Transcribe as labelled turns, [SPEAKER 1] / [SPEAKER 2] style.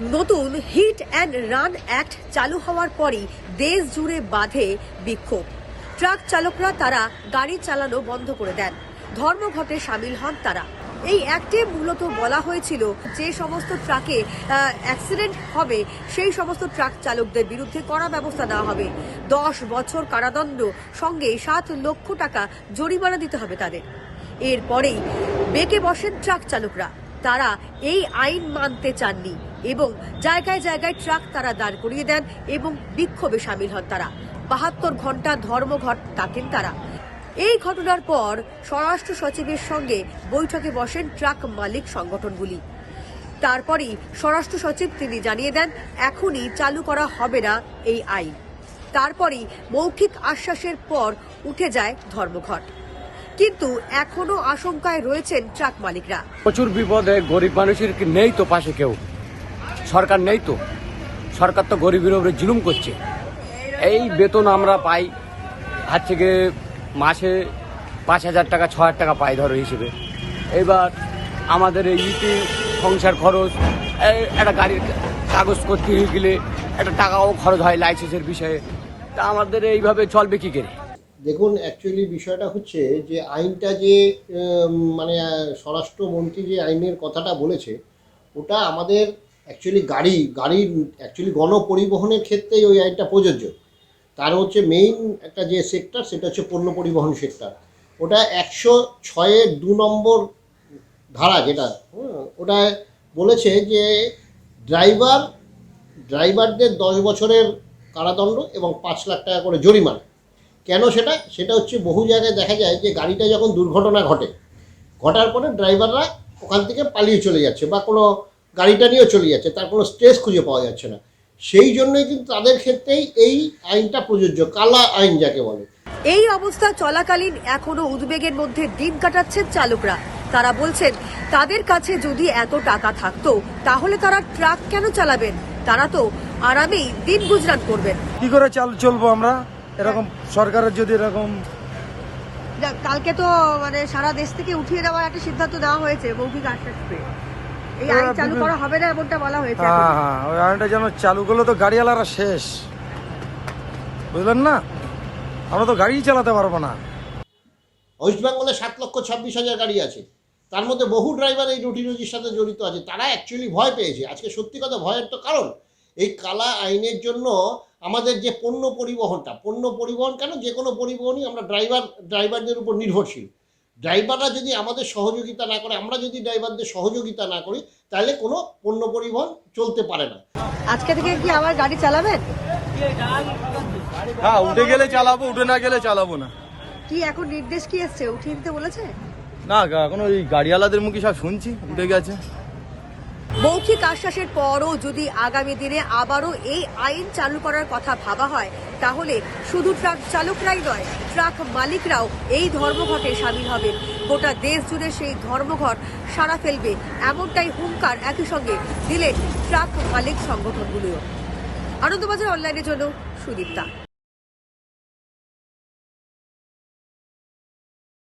[SPEAKER 1] নতুন hit and run act চালু হওয়ার পরই দেশ জুড়ে বাঁধে বিক্ষোভ। ট্রাক চালকরা তারা গাড়ি চালানো বন্ধ করে দেন। ধর্মঘটে সামিল হন তারা। এই অ্যাক্টে মূলত বলা হয়েছিল যে সমস্ত ট্রাকে অ্যাক্সিডেন্ট হবে, সেই সমস্ত ট্রাক চালকদের বিরুদ্ধে কড়া ব্যবস্থা নেওয়া হবে। দশ বছর কারাদণ্ড সঙ্গে সাত লক্ষ টাকা জরিমানা দিতে হবে তাদের। এরপরেই বেঁকে বসেন ট্রাক চালকরা। তারা এই আইন মানতে চাননি। এবং জায়গায় জায়গায় ট্রাক তারা দাঁড় করিয়ে দেন এবং বিক্ষোভে সামিল হন তারা। বাহাত্তর ঘণ্টা ধর্মঘট ডাকেন তারা। এই ঘটনার পর স্বরাষ্ট্র সচিবের সঙ্গে বৈঠকে বসেন ট্রাক মালিক সংগঠনগুলি। তারপরেই স্বরাষ্ট্র সচিব তিনি জানিয়ে দেন, এখনই চালু করা হবে না এই আইন। তারপরেই মৌখিক আশ্বাসের পর উঠে যায় ধর্মঘট। কিন্তু এখনও আশঙ্কায় রয়েছেন ট্রাক মালিকরা।
[SPEAKER 2] প্রচুর বিপদে গরিব মানুষের নেই তো পাশে কেউ। সরকার নেই তো। সরকার তো গরিবের উপরে জুলুম করছে। এই বেতন আমরা পাই হাত থেকে মাসে পাঁচ হাজার টাকা, ছ হাজার টাকা পাই ধরো হিসেবে। এবার আমাদের এই ইটি সংসার খরচ একটা গাড়ির কাগজ করতে গেলে একটা টাকাও খরচ হয় লাইসেন্সের বিষয়ে। তা আমাদের এইভাবে চলবে কী করে?
[SPEAKER 3] দেখুন অ্যাকচুয়ালি বিষয়টা হচ্ছে যে আইনটা যে মানে স্বরাষ্ট্রমন্ত্রী যে আইনের কথাটা বলেছে, ওটা আমাদের অ্যাকচুয়ালি গাড়ি গাড়ির অ্যাকচুয়ালি গণপরিবহনের ক্ষেত্রেই ওই আইনটা প্রযোজ্য। তার হচ্ছে মেইন একটা যে সেক্টর সেটা হচ্ছে পণ্য পরিবহন সেক্টর ওটা একশো ছয়ের দু নম্বর ধারা যেটা ওটা বলেছে যে ড্রাইভার ড্রাইভারদের দশ বছরের কারাদণ্ড এবং পাঁচ লাখ টাকা করে জরিমানা। কেন সেটা? সেটা হচ্ছে বহু জায়গায় দেখা যায় যে গাড়িটা যখন দুর্ঘটনা ঘটে, ঘটার পরে ড্রাইভাররা ওখান থেকে পালিয়ে চলে যাচ্ছে বা কোনো গাড়িটা নিয়েও চলে যাচ্ছে তার কোনো স্ট্রেস খুঁজে পাওয়া যাচ্ছে না। সেই জন্যই কিন্তু তাদের ক্ষেত্রেই এই আইনটা প্রযোজ্য কালা আইন যাকে বলে।
[SPEAKER 1] এই অবস্থা চলাকালীন এখনও উদ্বেগের মধ্যে দিন কাটাচ্ছেন চালকরা। তারা বলছেন তাদের কাছে যদি এত টাকা থাকতো তাহলে তারা ট্রাক কেন চালাবেন? তারা তো আরামেই দিন গুজরাট করবেন।
[SPEAKER 4] কি করে চাল চলবো আমরা? এরকম সরকারের যদি এরকম
[SPEAKER 1] যা- কালকে তো মানে সারা দেশ থেকে উঠিয়ে দেওয়ার একটা সিদ্ধান্ত দেওয়া হয়েছে মৌখিক আশ্বাস পেয়ে। এই আইন চালু করা হবে না এমনটা বলা হয়েছে
[SPEAKER 4] হ্যাঁ হ্যাঁ ওই আইনটা যেন চালু করলে তো গাড়িওয়ালারা শেষ। বুঝলেন না? আমরা তো গাড়ি চালাতে পারব না।
[SPEAKER 3] ওয়েস্ট বেঙ্গলে সাত লক্ষ ছাব্বিশ হাজার গাড়ি আছে। তার মধ্যে বহু ড্রাইভার এই রুটি রুজির সাথে জড়িত আছে। তারা অ্যাকচুয়ালি ভয় পেয়েছে। আজকে সত্যি কথা ভয়ের তো কারণ। এই কালা আইনের জন্য আমাদের যে পণ্য পরিবহনটা পণ্য পরিবহন কেন? যে কোনো পরিবহনই আমরা ড্রাইভার ড্রাইভারদের উপর নির্ভরশীল। ড্রাইভাররা যদি আমাদের সহযোগিতা না করে আমরা যদি ড্রাইভারদের সহযোগিতা না করি তাহলে কোনো পণ্য পরিবহন চলতে পারে না।
[SPEAKER 1] আজকে থেকে কি আবার গাড়ি চালাবেন
[SPEAKER 4] হ্যাঁ উঠে গেলে চালাবো উঠে না গেলে চালাবো না।
[SPEAKER 1] কি এখন নির্দেশ কি এসছে? উঠিয়ে দিতে বলেছে?
[SPEAKER 4] না এখন ওই গাড়িওয়ালাদের মুখে সব শুনছি উঠে গেছে।
[SPEAKER 1] মৌখিক আশ্বাসের পরও যদি আগামী দিনে আবারও এই আইন চালু করার কথা ভাবা হয় তাহলে শুধু ট্রাক চালকরাই নয়, ট্রাক মালিকরাও এই ধর্মঘটে সামিল হবে গোটা দেশ জুড়ে সেই ধর্মঘট সারা ফেলবে, এমনটাই হুঙ্কার একই সঙ্গে দিলেন ট্রাক মালিক সংগঠনগুলিও। আনন্দবাজার অনলাইনের জন্য সুদীপ্তা।